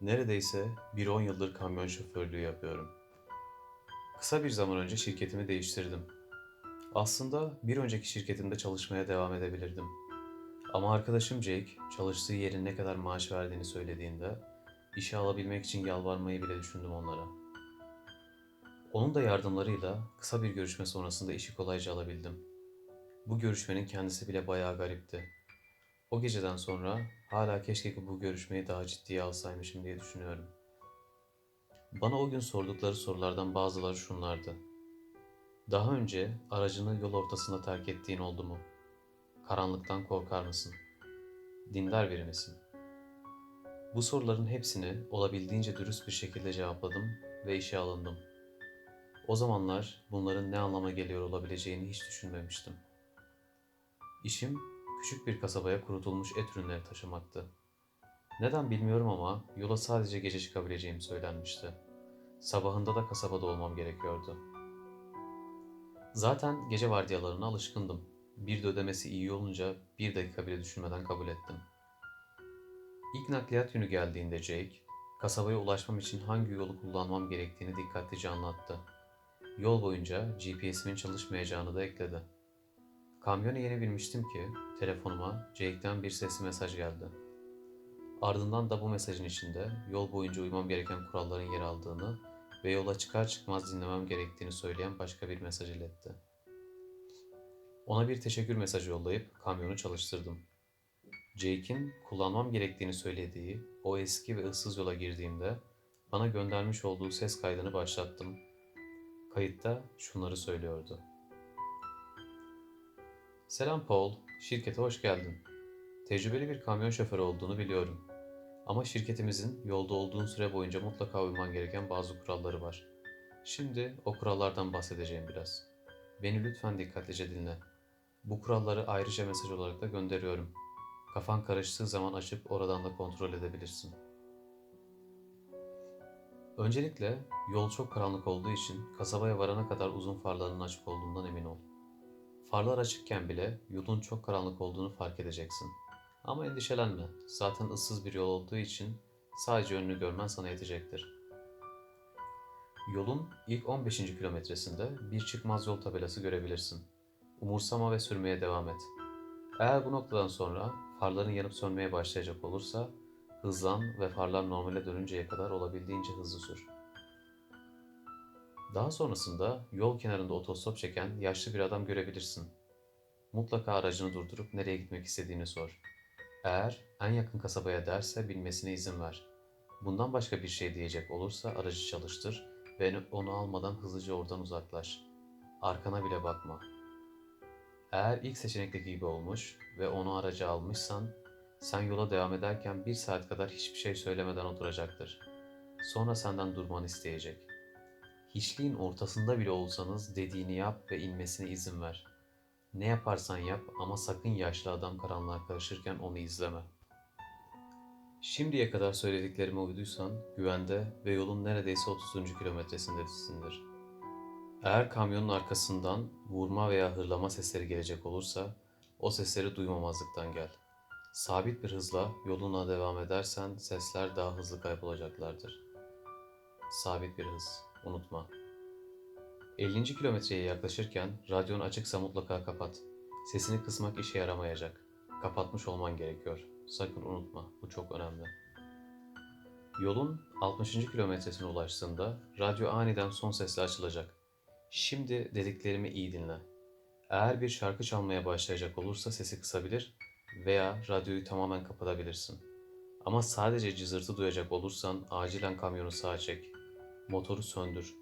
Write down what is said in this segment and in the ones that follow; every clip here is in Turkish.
Neredeyse bir 10 yıldır kamyon şoförlüğü yapıyorum. Kısa bir zaman önce şirketimi değiştirdim. Aslında bir önceki şirketimde çalışmaya devam edebilirdim. Ama arkadaşım Jake çalıştığı yerin ne kadar maaş verdiğini söylediğinde işe alabilmek için yalvarmayı bile düşündüm onlara. Onun da yardımlarıyla kısa bir görüşme sonrasında işi kolayca alabildim. Bu görüşmenin kendisi bile bayağı garipti. O geceden sonra hala keşke bu görüşmeyi daha ciddiye alsaymışım diye düşünüyorum. Bana o gün sordukları sorulardan bazıları şunlardı. Daha önce aracını yol ortasında terk ettiğin oldu mu? Karanlıktan korkar mısın? Dindar biri misin? Bu soruların hepsini olabildiğince dürüst bir şekilde cevapladım ve işe alındım. O zamanlar bunların ne anlama geliyor olabileceğini hiç düşünmemiştim. İşim küçük bir kasabaya kurutulmuş et ürünleri taşımaktı. Neden bilmiyorum ama yola sadece gece çıkabileceğim söylenmişti. Sabahında da kasabada olmam gerekiyordu. Zaten gece vardiyalarına alışkındım. Bir de ödemesi iyi olunca bir dakika bile düşünmeden kabul ettim. İlk nakliyat günü geldiğinde Jake, kasabaya ulaşmam için hangi yolu kullanmam gerektiğini dikkatlice anlattı. Yol boyunca GPS'imin çalışmayacağını da ekledi. Kamyona yeni binmiştim ki telefonuma Jake'den bir sesli mesaj geldi. Ardından da bu mesajın içinde yol boyunca uymam gereken kuralların yer aldığını ve yola çıkar çıkmaz dinlemem gerektiğini söyleyen başka bir mesaj iletti. Ona bir teşekkür mesajı yollayıp kamyonu çalıştırdım. Jake'in kullanmam gerektiğini söylediği o eski ve ıssız yola girdiğimde bana göndermiş olduğu ses kaydını başlattım. Kayıtta şunları söylüyordu. Selam Paul, şirkete hoş geldin. Tecrübeli bir kamyon şoförü olduğunu biliyorum. Ama şirketimizin yolda olduğun süre boyunca mutlaka uyman gereken bazı kuralları var. Şimdi o kurallardan bahsedeceğim biraz. Beni lütfen dikkatlice dinle. Bu kuralları ayrıca mesaj olarak da gönderiyorum. Kafan karıştığı zaman açıp oradan da kontrol edebilirsin. Öncelikle yol çok karanlık olduğu için kasabaya varana kadar uzun farlarının açık olduğundan emin ol. Farlar açıkken bile yolun çok karanlık olduğunu fark edeceksin. Ama endişelenme. Zaten ıssız bir yol olduğu için sadece önünü görmen sana yetecektir. Yolun ilk 15. kilometresinde bir çıkmaz yol tabelası görebilirsin. Umursama ve sürmeye devam et. Eğer bu noktadan sonra farların yanıp sönmeye başlayacak olursa hızlan ve farlar normale dönünceye kadar olabildiğince hızlı sür. Daha sonrasında yol kenarında otostop çeken yaşlı bir adam görebilirsin. Mutlaka aracını durdurup nereye gitmek istediğini sor. Eğer en yakın kasabaya derse bilmesine izin ver. Bundan başka bir şey diyecek olursa aracı çalıştır ve onu almadan hızlıca oradan uzaklaş. Arkana bile bakma. Eğer ilk seçenekteki gibi olmuş ve onu araca almışsan, sen yola devam ederken bir saat kadar hiçbir şey söylemeden oturacaktır. Sonra senden durmanı isteyecek. Hiçliğin ortasında bile olsanız dediğini yap ve inmesine izin ver. Ne yaparsan yap ama sakın yaşlı adam karanlığa karışırken onu izleme. Şimdiye kadar söylediklerime uyduysan güvende ve yolun neredeyse 30. kilometresindesindir. Eğer kamyonun arkasından vurma veya hırlama sesleri gelecek olursa o sesleri duymamazlıktan gel. Sabit bir hızla yoluna devam edersen sesler daha hızlı kaybolacaklardır. Sabit bir hız, unutma. 50. kilometreye yaklaşırken radyon açıksa mutlaka kapat. Sesini kısmak işe yaramayacak. Kapatmış olman gerekiyor. Sakın unutma, bu çok önemli. Yolun 60. kilometresine ulaştığında radyo aniden son sesle açılacak. Şimdi dediklerimi iyi dinle. Eğer bir şarkı çalmaya başlayacak olursa sesi kısabilir veya radyoyu tamamen kapatabilirsin. Ama sadece cızırtı duyacak olursan acilen kamyonu sağa çek. Motoru söndür.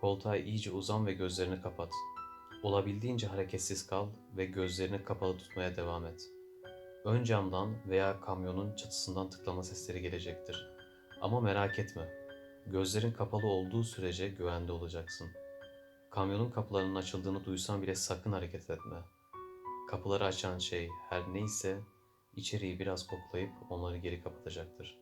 Koltuğa iyice uzan ve gözlerini kapat. Olabildiğince hareketsiz kal ve gözlerini kapalı tutmaya devam et. Ön camdan veya kamyonun çatısından tıklama sesleri gelecektir. Ama merak etme. Gözlerin kapalı olduğu sürece güvende olacaksın. Kamyonun kapılarının açıldığını duysan bile sakın hareket etme. Kapıları açan şey her neyse içeriği biraz koklayıp onları geri kapatacaktır.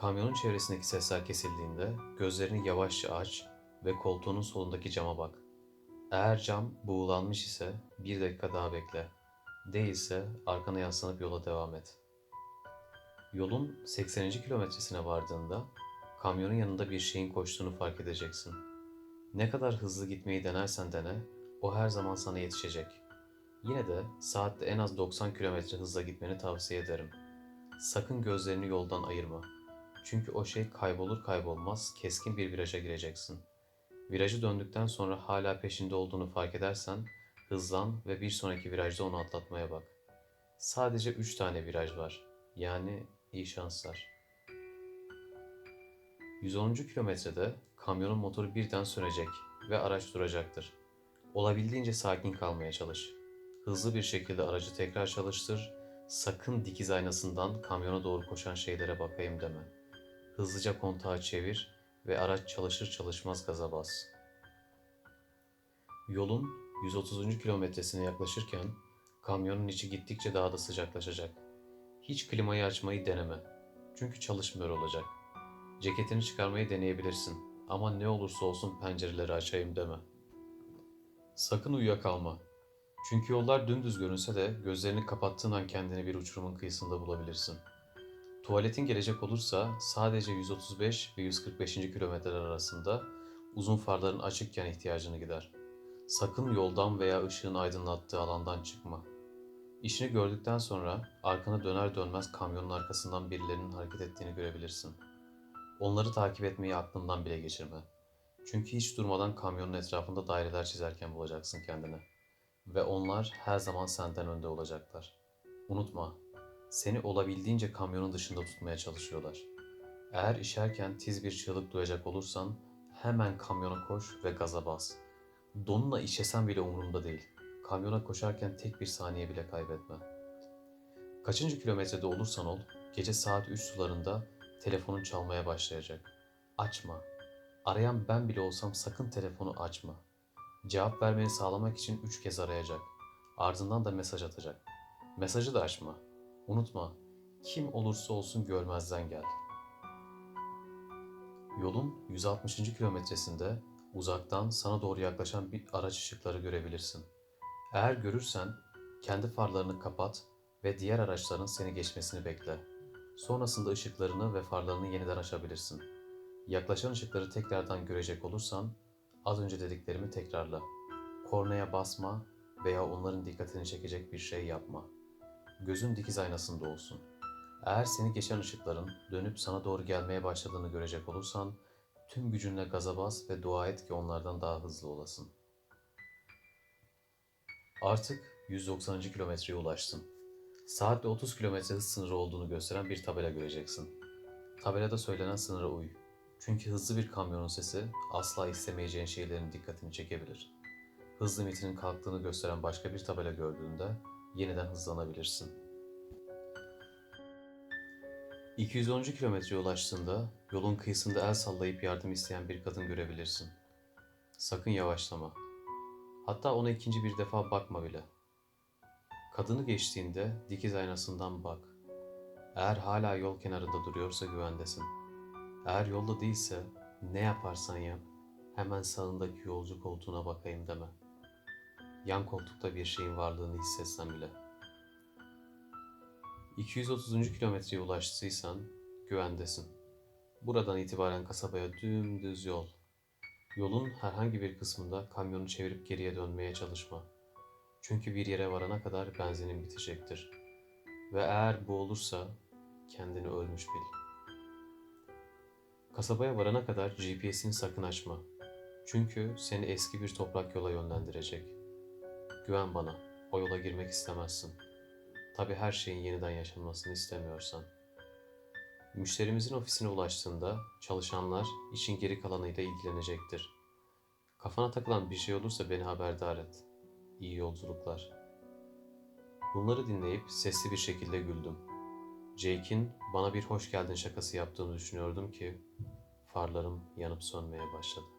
Kamyonun çevresindeki sesler kesildiğinde gözlerini yavaşça aç ve koltuğunun solundaki cama bak. Eğer cam buğulanmış ise bir dakika daha bekle. Değilse arkana yaslanıp yola devam et. Yolun 80. kilometresine vardığında kamyonun yanında bir şeyin koştuğunu fark edeceksin. Ne kadar hızlı gitmeyi denersen dene, o her zaman sana yetişecek. Yine de saatte en az 90 kilometre hızla gitmeni tavsiye ederim. Sakın gözlerini yoldan ayırma. Çünkü o şey kaybolur kaybolmaz keskin bir viraja gireceksin. Virajı döndükten sonra hala peşinde olduğunu fark edersen hızlan ve bir sonraki virajda onu atlatmaya bak. Sadece 3 tane viraj var. Yani iyi şanslar. 110. kilometrede kamyonun motoru birden sönecek ve araç duracaktır. Olabildiğince sakin kalmaya çalış. Hızlı bir şekilde aracı tekrar çalıştır. Sakın dikiz aynasından kamyona doğru koşan şeylere bakayım deme. Hızlıca kontağı çevir ve araç çalışır çalışmaz gaza bas. Yolun 130. kilometresine yaklaşırken kamyonun içi gittikçe daha da sıcaklaşacak. Hiç klimayı açmayı deneme. Çünkü çalışmıyor olacak. Ceketini çıkarmayı deneyebilirsin ama ne olursa olsun pencereleri açayım deme. Sakın uyuyakalma. Çünkü yollar dümdüz görünse de gözlerini kapattığın an kendini bir uçurumun kıyısında bulabilirsin. Tuvaletin gelecek olursa sadece 135 ve 145. kilometreler arasında uzun farların açıkken ihtiyacını gider. Sakın yoldan veya ışığın aydınlattığı alandan çıkma. İşini gördükten sonra arkana döner dönmez kamyonun arkasından birilerinin hareket ettiğini görebilirsin. Onları takip etmeyi aklından bile geçirme. Çünkü hiç durmadan kamyonun etrafında daireler çizerken bulacaksın kendini. Ve onlar her zaman senden önde olacaklar. Unutma, seni olabildiğince kamyonun dışında tutmaya çalışıyorlar. Eğer işerken tiz bir çığlık duyacak olursan hemen kamyona koş ve gaza bas. Donunla işesen bile umurumda değil. Kamyona koşarken tek bir saniye bile kaybetme. Kaçıncı kilometrede olursan ol, gece saat 3 sularında telefonun çalmaya başlayacak. Açma. Arayan ben bile olsam sakın telefonu açma. Cevap vermeni sağlamak için 3 kez arayacak. Ardından da mesaj atacak. Mesajı da açma. Unutma, kim olursa olsun görmezden gel. Yolun 160. kilometresinde uzaktan sana doğru yaklaşan bir araç ışıkları görebilirsin. Eğer görürsen kendi farlarını kapat ve diğer araçların seni geçmesini bekle. Sonrasında ışıklarını ve farlarını yeniden açabilirsin. Yaklaşan ışıkları tekrardan görecek olursan az önce dediklerimi tekrarla. Kornaya basma veya onların dikkatini çekecek bir şey yapma. Gözün dikiz aynasında olsun. Eğer seni geçen ışıkların dönüp sana doğru gelmeye başladığını görecek olursan tüm gücünle gaza bas ve dua et ki onlardan daha hızlı olasın. Artık 190. kilometreye ulaştın. Saatte 30 kilometre hız sınırı olduğunu gösteren bir tabela göreceksin. Tabelada söylenen sınıra uy. Çünkü hızlı bir kamyonun sesi asla istemeyeceğin şeylerin dikkatini çekebilir. Hız limitinin kalktığını gösteren başka bir tabela gördüğünde yeniden hızlanabilirsin. 210. kilometreye ulaştığında yolun kıyısında el sallayıp yardım isteyen bir kadın görebilirsin. Sakın yavaşlama. Hatta ona ikinci bir defa bakma bile. Kadını geçtiğinde dikiz aynasından bak. Eğer hala yol kenarında duruyorsa güvendesin. Eğer yolda değilse ne yaparsan yap hemen sağındaki yolcu koltuğuna bakayım deme. Yan koltukta bir şeyin varlığını hissetsen bile. 230. kilometreye ulaştıysan güvendesin. Buradan itibaren kasabaya dümdüz yol. Yolun herhangi bir kısmında kamyonu çevirip geriye dönmeye çalışma. Çünkü bir yere varana kadar benzinin bitecektir. Ve eğer bu olursa kendini ölmüş bil. Kasabaya varana kadar GPS'ini sakın açma. Çünkü seni eski bir toprak yola yönlendirecek. Güven bana, o yola girmek istemezsin. Tabi her şeyin yeniden yaşanmasını istemiyorsan. Müşterimizin ofisine ulaştığında çalışanlar işin geri kalanıyla ilgilenecektir. Kafana takılan bir şey olursa beni haberdar et. İyi yolculuklar. Bunları dinleyip sesli bir şekilde güldüm. Jake'in bana bir hoş geldin şakası yaptığını düşünüyordum ki farlarım yanıp sönmeye başladı.